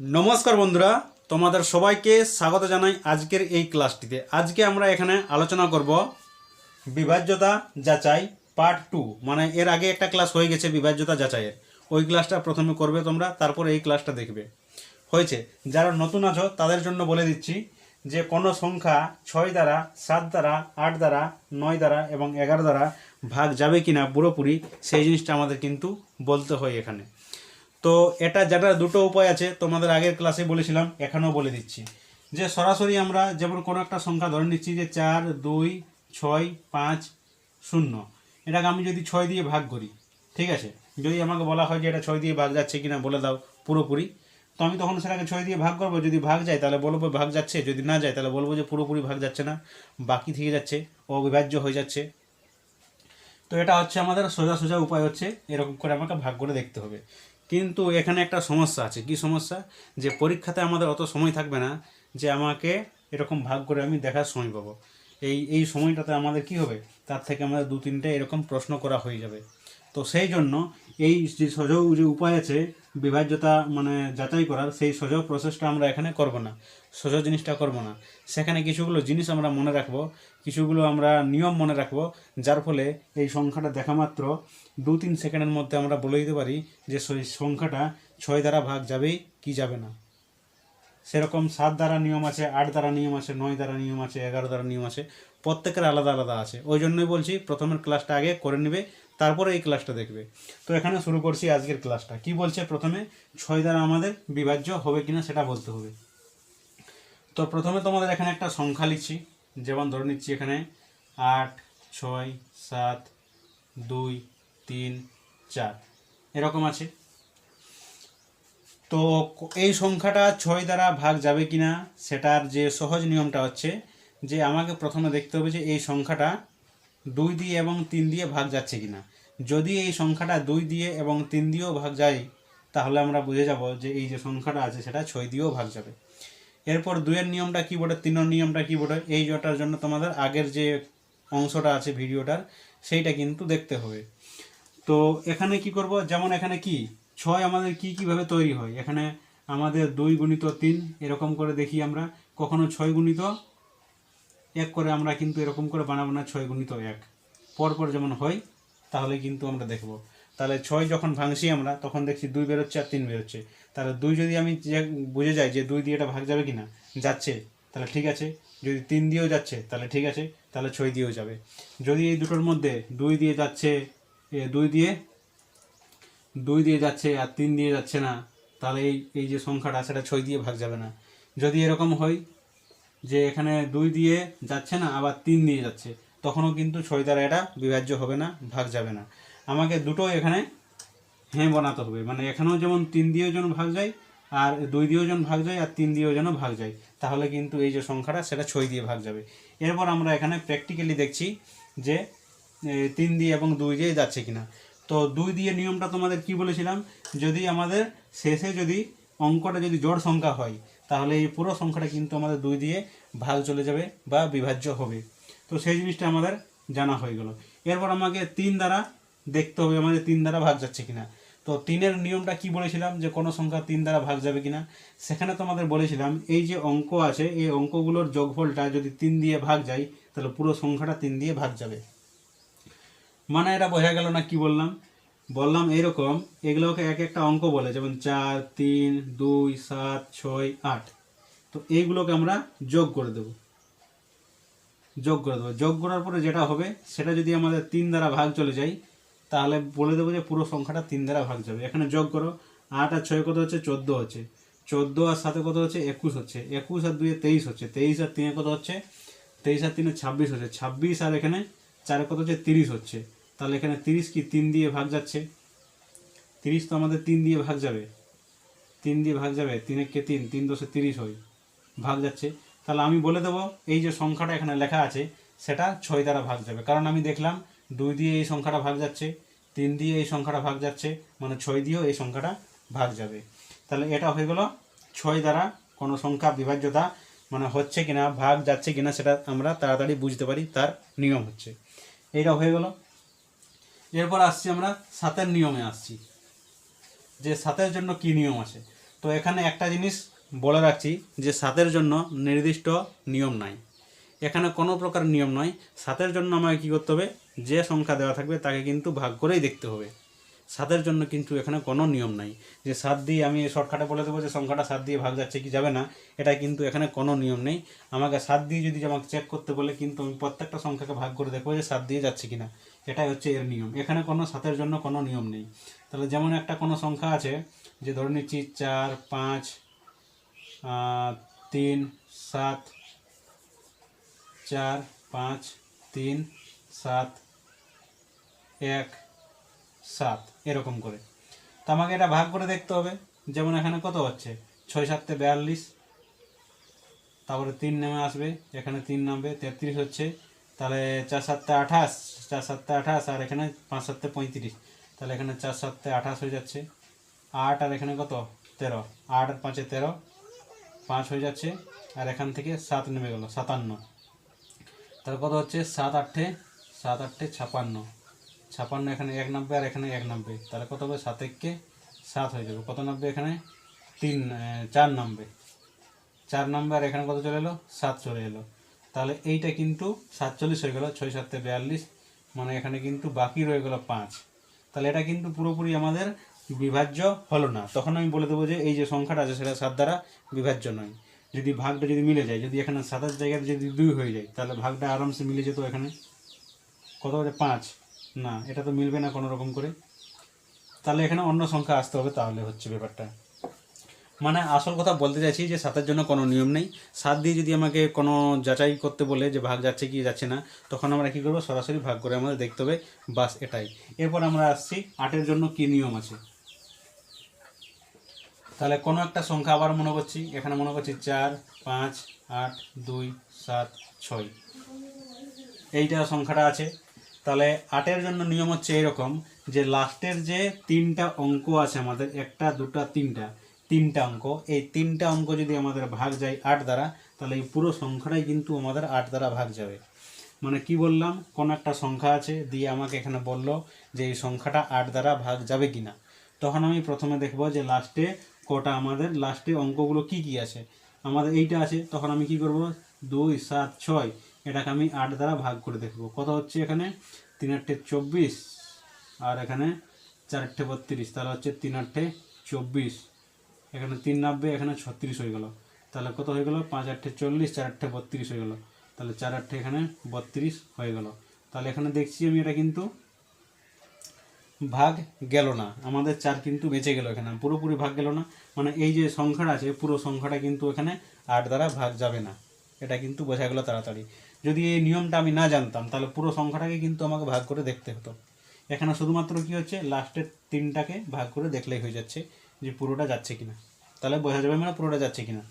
নমস্কার বন্ধুরা, তোমাদের সবাইকে স্বাগত জানাই আজকের এই ক্লাসটিতে। আজকে আমরা এখানে আলোচনা করব বিভাজ্যতা যাচাই পার্ট টু। মানে এর আগে একটা ক্লাস হয়ে গেছে বিভাজ্যতা যাচাইয়ের। ওই ক্লাসটা প্রথমে করবে তোমরা, তারপর এই ক্লাসটা দেখবে। হয়েছে, যারা নতুন আছো, তাদের জন্য বলে দিচ্ছি যে, কোনো সংখ্যা ছয় দ্বারা, সাত দ্বারা, আট দ্বারা, নয় দ্বারা এবং এগারো দ্বারা ভাগ যাবে কিনা পুরোপুরি, সেই জিনিসটা আমাদের কিন্তু বলতে হয় এখানে। তো এটা যেটা দুটো উপায় আছে, তোমাদের আগের ক্লাসে বলেছিলাম, এখানেও বলে দিচ্ছি। যে সরাসরি আমরা যেমন কোনো একটা সংখ্যা ধরে নিচ্ছি যে চার, দুই, ছয়, পাঁচ, শূন্য। এটাকে আমি যদি ছয় দিয়ে ভাগ করি, ঠিক আছে? যদি আমাকে বলা হয় যে এটা ছয় দিয়ে ভাগ যাচ্ছে কিনা বলে দাও পুরোপুরি। তো আমি তখন সেটাকে ছয় দিয়ে ভাগ করব, যদি ভাগ যায় তাহলে বলব ভাগ যাচ্ছে, যদি না যায় তাহলে বলব যে পুরোপুরি ভাগ যাচ্ছে না, বাকি থেকে যাচ্ছে, অবিভাজ্য হয়ে যাচ্ছে। তো এটা হচ্ছে আমাদের সোজা সোজা উপায় হচ্ছে, এরকম করে আমাকে ভাগ করে দেখতে হবে। কিন্তু এখানে একটা সমস্যা আছে। কি সমস্যা? যে পরীক্ষাতে আমাদের অত সময় থাকবে না যে আমাকে এরকম ভাগ করে আমি দেখার সময় পাবো। এই এই সময়টাতে আমাদের কি হবে? তার থেকে আমাদের দু তিনটে এরকম প্রশ্ন করা হয়ে যাবে। তো সেই জন্য এই যে সজগ যে উপায় আছে বিভাজ্যতা মানে যাচাই করার সেই সজগ প্রসেসটা আমরা এখানে করব না। সজগ জিনিসটা করব না। সেখানে কিছুগুলো জিনিস আমরা মনে রাখব, কিছুগুলো আমরা নিয়ম মনে রাখব, যার ফলে এই সংখ্যাটা দেখা মাত্র দু তিন সেকেন্ডের মধ্যে আমরা বলে দিতে পারি যে সংখ্যাটা ছয় দ্বারা ভাগ যাবেই, কি যাবে না। সেরকম সাত দ্বারা নিয়ম আছে, আট দ্বারা নিয়ম আছে, নয় দ্বারা নিয়ম আছে, এগারো দ্বারা নিয়ম আছে, প্রত্যেকের আলাদা আলাদা আছে। ওই জন্যই বলছি, প্রথমের ক্লাসটা আগে করে নেবে তারপরে এই ক্লাসটা দেখবে। তো এখানে শুরু করছি আজকের ক্লাসটা কি বলছে প্রথমে? ছয় দ্বারা আমাদের বিভাজ্য হবে কিনা সেটা বলতে হবে। তো প্রথমে তোমাদের এখানে একটা সংখ্যা লিখছি। যেমন ধরে নিচ্ছি এখানে আট, ছয়, সাত, দুই, তিন, চার। এরকম আছে। তো এই সংখ্যাটা ছয় দ্বারা ভাগ যাবে কিনা সেটার যে সহজ নিয়মটা হচ্ছে যে আমাকে প্রথমে দেখতে হবে যে এই সংখ্যাটা দুই দিয়ে এবং তিন দিয়ে ভাগ যাচ্ছে কিনা। যদি এই সংখ্যাটা দুই দিয়ে এবং তিন দিয়েও ভাগ যায়, তাহলে আমরা বুঝে যাব যে এই যে সংখ্যাটা আছে, সেটা ছয় দিয়েও ভাগ যাবে। এরপর দুইয়ের নিয়মটা কী বটে, তিনের নিয়মটা কী বটে, এই জটার জন্য তোমাদের আগের যে অংশটা আছে ভিডিওটার, সেইটা কিন্তু দেখতে হবে। তো এখানে কি করব, যেমন এখানে কি, ছয় আমাদের কি কীভাবে তৈরি হয়? এখানে আমাদের দুই গুণিত তিন, এরকম করে দেখি আমরা। কখনো ছয় গুণিত এক করে আমরা কিন্তু এরকম করে বানাবো না, ছয় গুণিত এক। পরপর যেমন হয়, তাহলে কিন্তু আমরা দেখব। তাহলে ছয় যখন ভাঙছি আমরা, তখন দেখছি দুই বেরোচ্ছে আর তিন বেরোচ্ছে। তাহলে দুই যদি আমি যে বুঝে যাই যে দুই দিয়ে এটা ভাগ যাবে কি না যাচ্ছে, তাহলে ঠিক আছে। যদি তিন দিয়েও যাচ্ছে, তাহলে ঠিক আছে। তাহলে ছয় দিয়েও যাবে। যদি এই দুটোর মধ্যে দুই দিয়ে যাচ্ছে দুই দিয়ে দুই দিয়ে যাচ্ছে আর তিন দিয়ে যাচ্ছে না, তাহলে এই এই যে সংখ্যাটা, সেটা ছয় দিয়ে ভাগ যাবে না। যদি এরকম হয় যে এখানে দুই দিয়ে যাচ্ছে না, আবার তিন দিয়ে যাচ্ছে। তখনও কিন্তু ছয় দ্বারা এটা বিভাজ্য হবে না, ভাগ যাবে না। আমাকে দুটো এখানে হ্যাঁ বানাতে হবে। মানে এখানেও যেমন তিন দিয়েও যেন ভাগ যায়, আর দুই দিয়েও যেন ভাগ যায়, আর তিন দিয়েও যেন ভাগ যায়। তাহলে কিন্তু এই যে সংখ্যাটা, সেটা ছয় দিয়ে ভাগ যাবে। এরপর আমরা এখানে প্র্যাকটিক্যালি দেখছি যে তিন দিয়ে এবং দুই দিয়ে যাচ্ছে কিনা। তো দুই দিয়ে নিয়মটা তোমাদের কি বলেছিলাম? যদি আমাদের শেষে যদি অঙ্কটা যদি জোড় সংখ্যা হয় তাহলে এই পুরো সংখ্যাটা কিন্তু আমাদের দুই দিয়ে ভাগ চলে যাবে বা বিভাজ্য হবে। তো সেই জিনিসটা আমাদের জানা হয়ে গেল। এরপর আমাকে তিন দ্বারা দেখতে হবে আমাদের তিন দ্বারা ভাগ যাচ্ছে কিনা। তো তিনের নিয়মটা কি বলেছিলাম যে কোনো সংখ্যা তিন দ্বারা ভাগ যাবে কিনা? সেখানে তো আমাদের বলেছিলাম, এই যে অঙ্ক আছে, এই অঙ্কগুলোর যোগফলটা যদি তিন দিয়ে ভাগ যায়, তাহলে পুরো সংখ্যাটা তিন দিয়ে ভাগ যাবে। মানে এটা বোঝা গেল না কি বললাম? বললাম এরকম, এগুলোকে এক একটা অঙ্ক বলে, যেমন চার, তিন, দুই, সাত, ছয়, আট। তো এইগুলোকে আমরা যোগ করে দেব। যোগ করে দেবো। যোগ করার পরে যেটা হবে, সেটা যদি আমাদের তিন দ্বারা ভাগ চলে যায়, তাহলে বলে দেবো যে পুরো সংখ্যাটা তিন দ্বারা ভাগ যাবে। এখানে যোগ করো, আট আর ছয় কত হচ্ছে? চোদ্দ হচ্ছে। চোদ্দ আর সাথে কত হচ্ছে? একুশ হচ্ছে। একুশ আর দুয়ে তেইশ হচ্ছে। তেইশ আর তিনে কত হচ্ছে? তেইশ আর তিনে ছাব্বিশ হচ্ছে। ছাব্বিশ আর এখানে চারে কত হচ্ছে? তিরিশ হচ্ছে। তাহলে এখানে তিরিশ কি তিন দিয়ে ভাগ যাচ্ছে? তিরিশ তো আমাদের তিন দিয়ে ভাগ যাবে। তিন দিয়ে ভাগ যাবে তিনে কে তিন? তিন দশে তিরিশ হয়। ভাগ যাচ্ছে। তাহলে আমি বলে দেবো, এই যে সংখ্যাটা এখানে লেখা আছে, সেটা ছয় দ্বারা ভাগ যাবে। কারণ আমি দেখলাম দুই দিয়ে এই সংখ্যাটা ভাগ যাচ্ছে, তিন দিয়ে এই সংখ্যাটা ভাগ যাচ্ছে মানে ছয় দিয়েও এই সংখ্যাটা ভাগ যাবে। তাহলে এটা হয়ে গেল ছয় দ্বারা কোনো সংখ্যা বিভাজ্যতা মানে হচ্ছে কিনা, ভাগ যাচ্ছে কিনা, সেটা আমরা তাড়াতাড়ি বুঝতে পারি, তার নিয়ম হচ্ছে। এইটা হয়ে গেল। এরপর আসছি আমরা সাতের নিয়মে আসছি। যে সাতের জন্য কি নিয়ম আছে? তো এখানে একটা জিনিস বলে রাখছি যে সাতের জন্য নির্দিষ্ট নিয়ম নাই। এখানে কোনো প্রকার নিয়ম নয়। সাতের জন্য আমাকে কী করতে হবে? যে সংখ্যা দেওয়া থাকবে তাকে কিন্তু ভাগ করেই দেখতে হবে। সাতের জন্য কিন্তু এখানে কোনো নিয়ম নাই। যে সাত দিয়ে আমি শর্টকাটে বলে দেবো যে সংখ্যাটা সাত দিয়ে ভাগ যাচ্ছে কি যাবে না, এটা কিন্তু এখানে কোনো নিয়ম নেই। আমাকে সাত দিয়ে যদি আমাকে চেক করতে বলে কিন্তু আমি প্রত্যেকটা সংখ্যাকে ভাগ করে দেখব যে সাত দিয়ে যাচ্ছে কিনা। এটাই হচ্ছে এর নিয়ম। এখানে কোনো সাতের জন্য কোনো নিয়ম নেই। তাহলে যেমন একটা কোনো সংখ্যা আছে, যে ধরে নিচ্ছি চার, পাঁচ তিন, সাত, চার, পাঁচ, তিন, সাত, এক, সাত, এরকম করে। তো আমাকে এটা ভাগ করে দেখতে হবে। যেমন এখানে কত হচ্ছে? ছয় সাততে বিয়াল্লিশ, তারপরে তিন নেমে আসবে, এখানে তিন নামবে, তেত্রিশ হচ্ছে তাহলে চার সাততে আঠাশ, চার সাততে আঠাশ, আর এখানে পাঁচ সাততে পঁয়ত্রিশ। তাহলে এখানে চার সাততে আঠাশ হয়ে যাচ্ছে। আট, আর এখানে কত? তেরো। আট, আর পাঁচে তেরো। পাঁচ হয়ে যাচ্ছে, আর এখান থেকে সাত নেমে গেল, সাতান্ন। তাহলে কত হচ্ছে? সাত আটে সাত আটে ছাপান্ন। ছাপান্ন এখানে এক নামবে আর এখানে এক নামবে তাহলে কত হবে? সাত এককে সাত হয়ে যাবে। কত নামবে এখানে? তিন চার নামবে। চার নাম্বার এখানে কত চলে এলো? সাত চলে এলো। তাহলে এইটা কিন্তু সাতচল্লিশ হয়ে গেল, ছয় সাতে বিয়াল্লিশ মানে এখানে কিন্তু বাকি রয়ে গেল পাঁচ। তাহলে এটা কিন্তু পুরোপুরি আমাদের বিভাজ্য হলো না। তখন আমি বলে দেবো যে এই যে সংখ্যাটা আছে সেটা সাত দ্বারা বিভাজ্য নয়। যদি ভাগটা যদি মিলে যায়, যদি এখানে সাতের জায়গায় যদি দুই হয়ে যায়, তাহলে ভাগটা আরামসে মিলে যেত এখানে। কত হচ্ছে পাঁচ। না, এটা তো মিলবে না কোনো রকম করে। তাহলে এখানে অন্য সংখ্যা আসতে হবে, তাহলে হচ্ছে ব্যাপারটা। মানে আসল কথা বলতে চাইছি যে সাতের জন্য কোনো নিয়ম নেই। সাত দিয়ে যদি আমাকে কোনো যাচাই করতে বলে যে ভাগ যাচ্ছে কি যাচ্ছে না, তখন আমরা কী করব? সরাসরি ভাগ করে আমাদের দেখতে হবে বাস এটাই। এরপর আমরা আসছি আটের জন্য কি নিয়ম আছে। তাহলে কোনো একটা সংখ্যা আবার মনে করছি। এখানে মনে করছি চার, পাঁচ, আট, দুই, সাত, ছয়। এইটা সংখ্যাটা আছে। তাহলে আটের জন্য নিয়ম হচ্ছে এরকম যে লাস্টের যে তিনটা অঙ্ক আছে আমাদের, একটা, দুটা, তিনটা তিনটা অঙ্ক। এই তিনটা অঙ্ক যদি আমাদের ভাগ যায় আট দ্বারা, তাহলে এই পুরো সংখ্যাটাই কিন্তু আমাদের আট দ্বারা ভাগ যাবে। মানে কি বললাম? কোন একটা সংখ্যা আছে দিয়ে আমাকে এখানে বলল যে এই সংখ্যাটা আট দ্বারা ভাগ যাবে কিনা। তখন আমি প্রথমে দেখব যে লাস্টে কটা আমাদের লাস্টে অঙ্কগুলো কি কি আছে। আমাদের এইটা আছে, তখন আমি কি করব? দুই, সাত, ছয়, এটাকে আমি আট দ্বারা ভাগ করে দেখব। কত হচ্ছে এখানে? তিন আটটে চব্বিশ, আর এখানে চারটে বত্রিশ, তাহলে হচ্ছে তিন আটটে চব্বিশ। এখানে তিন নব্বই এখানে ছত্রিশ হয়ে গেল। তাহলে কত হয়ে গেল? পাঁচ আটটে চল্লিশ, চার আটটে বত্রিশ হয়ে গেল। তাহলে চার আটটে এখানে বত্রিশ হয়ে গেল। তাহলে এখানে দেখছি আমি এটা কিন্তু ভাগ গেল না। আমাদের চার কিন্তু বেঁচে গেল এখানে, পুরোপুরি ভাগ গেল না। মানে এই যে সংখ্যাটা আছে, পুরো সংখ্যাটা কিন্তু এখানে আট দ্বারা ভাগ যাবে না। এটা কিন্তু বোঝা গেল তাড়াতাড়ি। যদি এই নিয়মটা আমি না জানতাম, তাহলে পুরো সংখ্যাটাকে কিন্তু আমাকে ভাগ করে দেখতে হতো। এখানে শুধুমাত্র কি হচ্ছে? লাস্টের তিনটাকে ভাগ করে দেখলেই হয়ে যাচ্ছে। যে পুরোটা যাচ্ছে কিনা। তাহলে বোঝা যাবে মানে পুরোটা যাচ্ছে কিনা।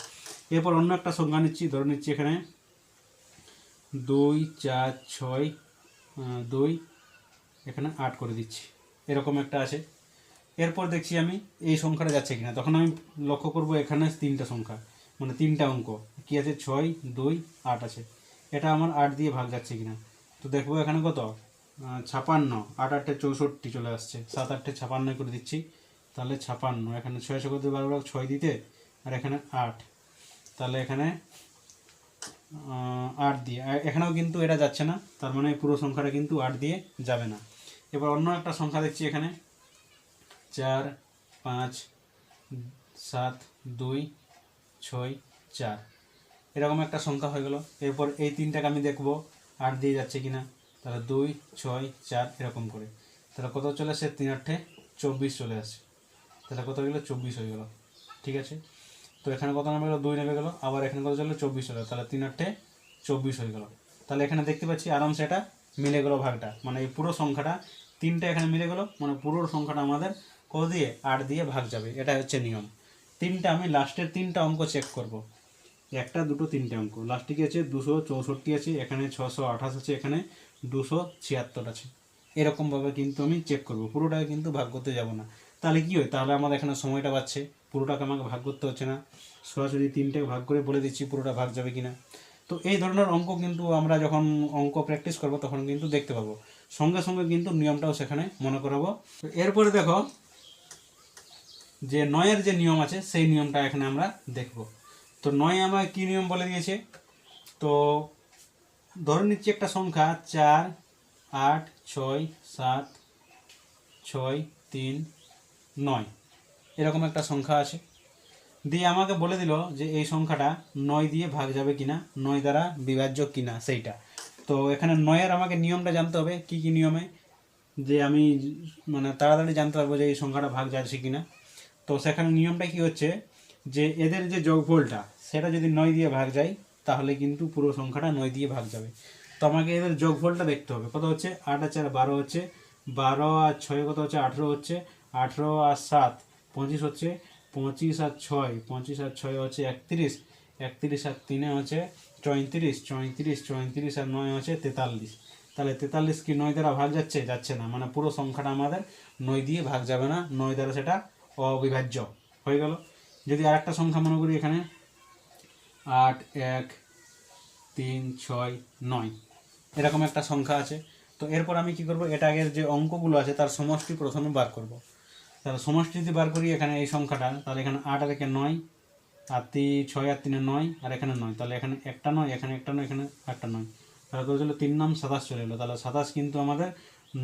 এরপর অন্য একটা সংখ্যা নিচ্ছি, ধরে নিচ্ছি এখানে। দুই, চার, ছয় দুই, এখানে আট করে দিচ্ছি। এরকম একটা আছে। এরপর দেখছি আমি এই সংখ্যাটা যাচ্ছে কিনা। তখন আমি লক্ষ্য করব এখানে তিনটা সংখ্যা মানে তিনটা অঙ্ক। কি আছে? ছয়, দুই, আট আছে। এটা আমার আট দিয়ে ভাগ যাচ্ছে কিনা। তো দেখব এখানে কত? ছাপান্ন। আট আটটে চৌষট্টি চলে আসছে। সাত আটটে ছাপান্ন করে দিচ্ছি। তাহলে ছাপান্ন, এখানে ছয় ছয় বারো পারব ছয় দিতে, আর এখানে আট। তাহলে এখানে আট দিয়ে এখানেও কিন্তু এটা যাচ্ছে না, তার মানে পুরো সংখ্যাটা কিন্তু আট দিয়ে যাবে না। এবার অন্য একটা সংখ্যা দেখছি এখানে, চার, পাঁচ, সাত, দুই, ছয়, চার। এরকম একটা সংখ্যা হয়ে গেল। এরপর এই তিনটাকে আমি দেখব আট দিয়ে যাচ্ছে কিনা। তাহলে দুই, ছয়, চার, এরকম করে। তাহলে কত চলে আসছে তিন আটে চব্বিশ চলে আসছে তাহলে কত গেলো চব্বিশ হয়ে গেল। ঠিক আছে? তো এখানে কত নেমে গেলো? দুই নেমে গেলো। আবার এখানে কত চলল? চব্বিশ হয়ে গেলো। তাহলে তিন আটে চব্বিশ হয়ে গেল। তাহলে এখানে দেখতে পাচ্ছি আরামসে এটা মিলে গেলো ভাগটা। মানে এই পুরো সংখ্যাটা তিনটা এখানে মিলে গেলো। মানে পুরো সংখ্যাটা আমাদের কত দিয়ে? আট দিয়ে ভাগ যাবে। এটা হচ্ছে নিয়ম। তিনটা আমি লাস্টের তিনটা অঙ্ক চেক করব। একটা, দুটো, তিনটে অঙ্ক। লাস্টে কি আছে? দুশো চৌষট্টি আছে। এখানে ছশো আঠাশ আছে। এখানে দুশো ছিয়াত্তর আছে। এরকমভাবে কিন্তু আমি চেক করব। পুরোটাকে কিন্তু ভাগ করতে যাব না। তাহলে কি হয়? তাহলে আমাদের এখানে সময়টা পাচ্ছে পুরোটাকে আমাকে ভাগ করতে হচ্ছে না। সরাসরি তিনটে ভাগ করে বলে দিচ্ছি পুরোটা ভাগ যাবে কিনা। তো এই ধরনের অঙ্ক কিন্তু আমরা যখন অঙ্ক প্র্যাকটিস করব, তখন কিন্তু দেখতে পাবো। সঙ্গে সঙ্গে কিন্তু নিয়মটাও সেখানে মনে করাবো। এরপরে দেখো, যে নয়ের যে নিয়ম আছে, সেই নিয়মটা এখানে আমরা দেখব। তো নয় আমার কি নিয়ম বলে দিয়েছে? তো ধরে নিচ্ছি একটা সংখ্যা, চার, আট, ছয়, সাত, ছয়, তিন নয়। এরকম একটা সংখ্যা আছে। দিয়ে আমাকে বলে দিল যে এই সংখ্যাটা নয় দিয়ে ভাগ যাবে কিনা, নয় দ্বারা বিভাজ্য কিনা সেইটা। তো এখানে নয়ের আমাকে নিয়মটা জানতে হবে, কি কি নিয়মে? যে আমি মানে তাড়াতাড়ি জানতে পারব যে এই সংখ্যাটা ভাগ যাচ্ছে কিনা। তো সেখানে নিয়মটা কি হচ্ছে যে এদের যে যোগফলটা, সেটা যদি নয় দিয়ে ভাগ যায়, তাহলে কিন্তু পুরো সংখ্যাটা নয় দিয়ে ভাগ যাবে। তো আমাকে এদের যোগফলটা দেখতে হবে। কত হচ্ছে? আট আর চার বারো হচ্ছে। বারো আর ছয় কত হচ্ছে? আঠেরো হচ্ছে। আঠেরো আর সাত, পঁচিশ হচ্ছে পঁচিশ আর ছয়, পঁচিশ আর ছয় হচ্ছে একত্রিশ একত্রিশ আর তিনে হচ্ছে চৌত্রিশ চৌত্রিশ চৌত্রিশ আর নয় হচ্ছে তেতাল্লিশ। তাহলে তেতাল্লিশ কি নয় দ্বারা ভাগ যাচ্ছে? যাচ্ছে না মানে পুরো সংখ্যাটা আমাদের নয় দিয়ে ভাগ যাবে না, নয় দ্বারা সেটা অবিভাজ্য। হয়ে গেল? যদি আরেকটা সংখ্যা মনে করি এখানে, আট, এক, তিন, ছয়, নয়, এরকম একটা সংখ্যা আছে। তো এরপর আমি কি করব? এটা আগের যে অঙ্কগুলো আছে তার সমষ্টি প্রথমে বার করব। তাহলে সমষ্টি যদি বার করি, এখানে এই সংখ্যাটা, তাহলে এখানে আট আর একে নয়, আর তিন, ছয় আর তিনে নয়, আর এখানে নয়, তাহলে এখানে একটা নয়, এখানে একটা নয়, এখানে একটা নয়। তাহলে কত চলো তিন নাম সাতাশ চলে এলো, তাহলে সাতাশ কিন্তু আমাদের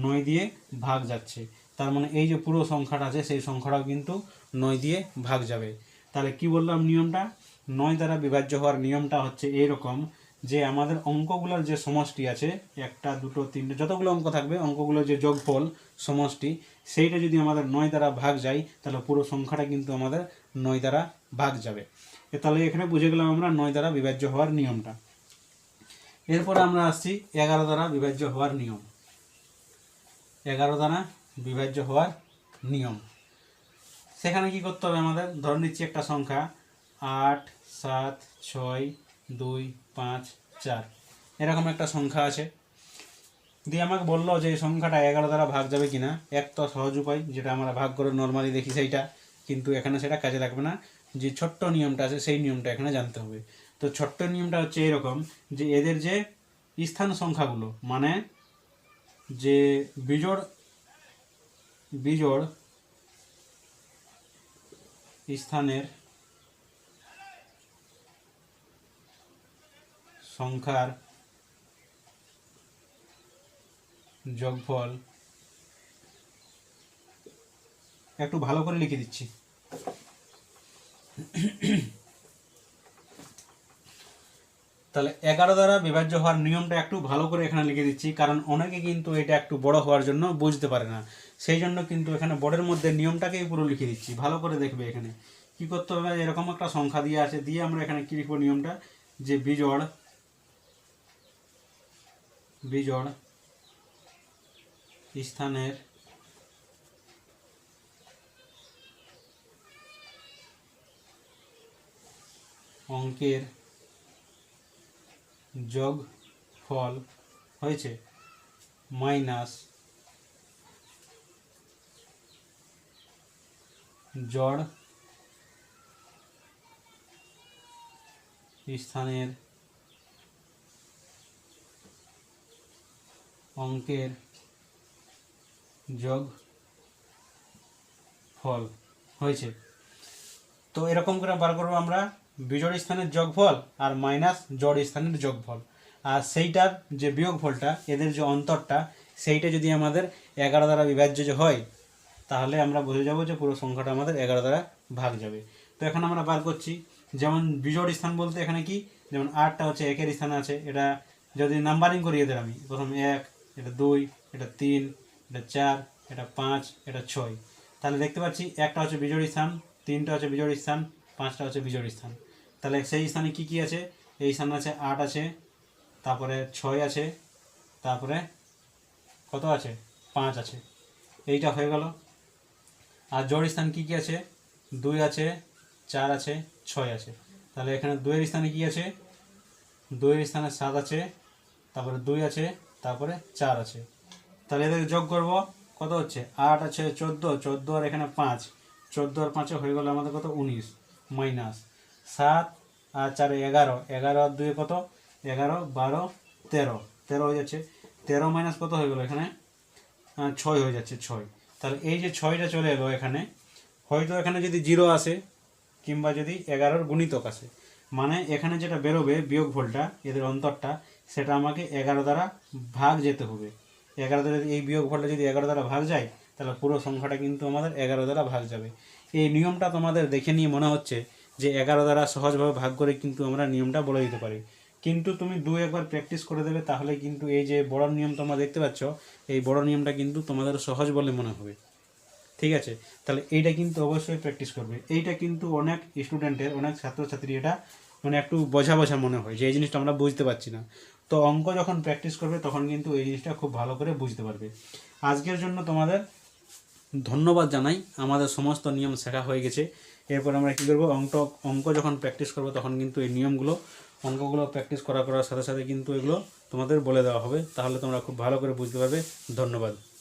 নয় দিয়ে ভাগ যাচ্ছে। তার মানে এই যে পুরো সংখ্যাটা আছে, সেই সংখ্যাটাও কিন্তু নয় দিয়ে ভাগ যাবে। তাহলে কি বললাম নিয়মটা? নয় দ্বারা বিভাজ্য হওয়ার নিয়মটা হচ্ছে এইরকম যে আমাদের অঙ্কগুলোর যে সমষ্টি আছে, একটা, দুটো, তিনটে, যতগুলো অঙ্ক থাকবে, অঙ্কগুলোর যে যোগফল সমষ্টি, সেইটা যদি আমাদের নয় দ্বারা ভাগ যায়, তাহলে পুরো সংখ্যাটা কিন্তু আমাদের নয় দ্বারা ভাগ যাবে। তাহলে এখানে বুঝে গেলাম আমরা নয় দ্বারা বিভাজ্য হওয়ার নিয়মটা। এরপরে আমরা আসছি এগারো দ্বারা বিভাজ্য হওয়ার নিয়ম। এগারো দ্বারা বিভাজ্য হওয়ার নিয়ম। সেখানে কি করতে হবে আমাদের? ধরে নিচ্ছি একটা সংখ্যা আট, সাত, ছয় দুই, পাঁচ, চার। এরকম একটা সংখ্যা আছে। দিয়ে আমাকে বলল যে এই সংখ্যাটা এগারো দ্বারা ভাগ যাবে কিনা। এক তো সহজ উপায়, যেটা আমরা ভাগ করে নর্মালি দেখি সেইটা। কিন্তু এখানে সেটা কাজে লাগবে না। যে ছোট্ট নিয়মটা আছে, সেই নিয়মটা এখানে জানতে হবে। তো ছোট্ট নিয়মটা হচ্ছে এরকম যে এদের যে স্থান সংখ্যাগুলো মানে যে বিজোড় বিজোড় স্থানের সংখ্যার যোগফল একটু ভালো করে লিখে দিচ্ছি। তাহলে এগারো দ্বারা বিভাজ্য হওয়ার নিয়মটা একটু ভালো করে এখানে লিখে দিচ্ছি, কারণ অনেকে কিন্তু এটা একটু বড় হওয়ার জন্য বুঝতে পারে না। সেই জন্য কিন্তু এখানে বোর্ডের মধ্যে নিয়মটাকেই পুরো লিখে দিচ্ছি, ভালো করে দেখবে এখানে। কি করতে হবে? এরকম একটা সংখ্যা দিয়ে আছে, দিয়ে আমরা এখানে কি লিখব নিয়মটা? যে বিজোড় বিজোড় স্থানের অঙ্কের যোগ ফল হয়েছে মাইনাস জড় স্থানের অঙ্কের যোগ ফল হয়েছে। তো এরকম করে বার করব আমরা। বিজোড় স্থানের যোগফল আর মাইনাস জড় স্থানের যোগফল। আর সেইটার যে বিয়োগফলটা, এদের যে অন্তরটা, সেইটা যদি আমাদের এগারো দ্বারা বিভাজ্য যে হয়, তাহলে আমরা বুঝে যাব যে পুরো সংখ্যাটা আমাদের এগারো দ্বারা ভাগ যাবে। তো এখন আমরা বার করছি। যেমন বিজোড় স্থান বলতে এখানে কি? যেমন আটটা হচ্ছে একের স্থানে আছে। এটা যদি নাম্বারিং করি এদের আমি, প্রথম এক এটা দুই, এটা তিন, এটা চার, এটা পাঁচ, এটা ছয়। তাহলে দেখতে পাচ্ছি একটা হচ্ছে বিজোড় স্থান, তিনটা হচ্ছে বিজোড় স্থান, পাঁচটা হচ্ছে বিজোড় স্থান। তাহলে সেই স্থানে কি কি আছে? এই স্থানে আছে আট আছে, তারপরে ছয় আছে, তারপরে কত আছে? পাঁচ আছে। এইটা হয়ে গেল। আর জোড় স্থান কী কী আছে? দুই আছে, চার আছে, ছয় আছে। তাহলে এখানে দুইয়ের স্থানে কি আছে? দুইয়ের স্থানে সাত আছে, তারপরে দুই আছে তারপরে চার আছে। তাহলে এদের যোগ করব, কত হচ্ছে? আট আছে চোদ্দ চোদ্দ আর এখানে পাঁচ। চোদ্দ আর পাঁচে হয়ে গেল আমাদের কত? উনিশ, মাইনাস সাত আর চারে এগারো। এগারো আর দুয়ে কত? এগারো, বারো, তেরো। তেরো হয়ে যাচ্ছে। তেরো মাইনাস কত হয়ে গেলো এখানে? ছয় হয়ে যাচ্ছে, ছয়। তাহলে এই যে ছয়টা চলে এলো এখানে, হয়তো এখানে যদি জিরো আসে, কিংবা যদি এগারোর গুণিতক আসে মানে এখানে যেটা বেরোবে বিয়োগ ভোলটা এদের অন্তরটা সেটা আমাকে এগারো দ্বারা ভাগ যেতে হবে। এগারো দ্বারা এই বিয়োগ ফলটা যদি এগারো দ্বারা ভাগ যায়, তাহলে পুরো সংখ্যাটা কিন্তু আমাদের এগারো দ্বারা ভাগ যাবে। এই নিয়মটা তোমাদের দেখে নিয়ে মনে হচ্ছে যে এগারো দ্বারা সহজভাবে ভাগ করে কিন্তু আমরা নিয়মটা বলে দিতে পারি। কিন্তু তুমি দু একবার প্র্যাকটিস করে দেবে, তাহলে কিন্তু এই যে বড় নিয়ম তোমরা দেখতে পাচ্ছ, এই বড় নিয়মটা কিন্তু তোমাদের সহজ বলে মনে হবে। ঠিক আছে? তাহলে এইটা কিন্তু অবশ্যই প্র্যাকটিস করবে। এইটা কিন্তু অনেক স্টুডেন্টের অনেক ছাত্রছাত্রী এটা মানে একটু বোঝা বোঝা মনে হয়, যে এই জিনিসটা আমরা বুঝতে পারছি না। তো অঙ্ক যখন প্র্যাকটিস করবে, তখন কিন্তু এই জিনিসটা খুব ভালো করে বুঝতে পারবে। আজকের জন্য তোমাদের ধন্যবাদ জানাই। আমাদের সমস্ত নিয়ম শেখা হয়ে গেছে। এরপর আমরা কী করব? অঙ্ক অঙ্ক যখন প্র্যাকটিস করব, তখন কিন্তু এই নিয়মগুলো, অঙ্কগুলো প্র্যাকটিস করা করার সাথে সাথে কিন্তু এগুলো তোমাদের বলে দেওয়া হবে। তাহলে তোমরা খুব ভালো করে বুঝতে পারবে। ধন্যবাদ।